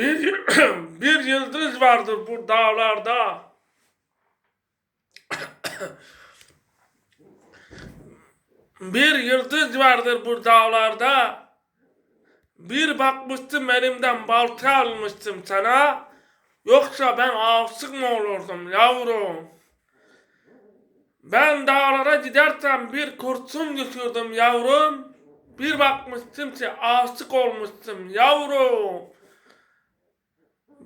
Bir, bir yıldız vardır bu dağlarda. Bir yıldız vardır bu dağlarda. Bir bakmıştım elimden balta almıştım sana. Yoksa ben aşık mı olurdum yavrum? Ben dağlara gidersem bir kurşun düşürdüm yavrum. Bir bakmıştım ki aşık olmuştum yavrum.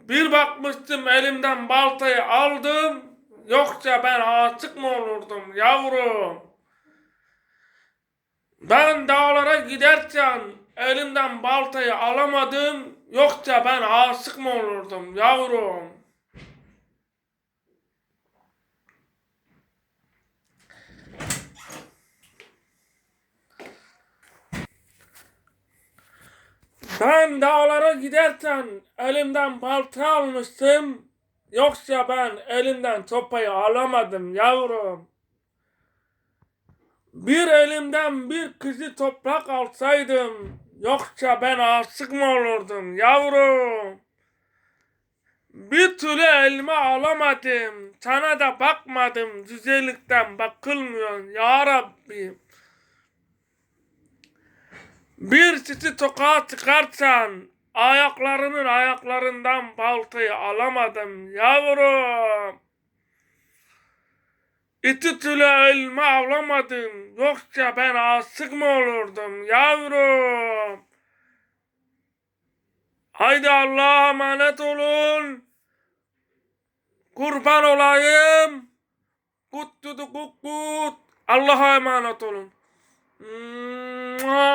Bir bakmıştım elimden baltayı aldım. Yoksa ben aşık mı olurdum yavrum? Ben dağlara giderken elimden baltayı alamadım. Yoksa ben aşık mı olurdum yavrum? Ben dağlara giderken elimden balta almıştım. Yoksa ben elimden sopayı alamadım yavrum. Bir elimden bir kızı toprak alsaydım. Yoksa ben aşık mı olurdum yavrum? Bir türlü elime alamadım. Sana da bakmadım. Güzellikten bakılmıyor ya Rabbim. Bir sizi sokağa çıkarsan ayaklarının ayaklarından baltayı alamadım yavrum. İki türlü elime alamadım. Yoksa ben aşık mı olurdum yavrum? Haydi Allah'a emanet olun. Kurban olayım. Kut tudu kut kut. Allah'a emanet olun. Mua.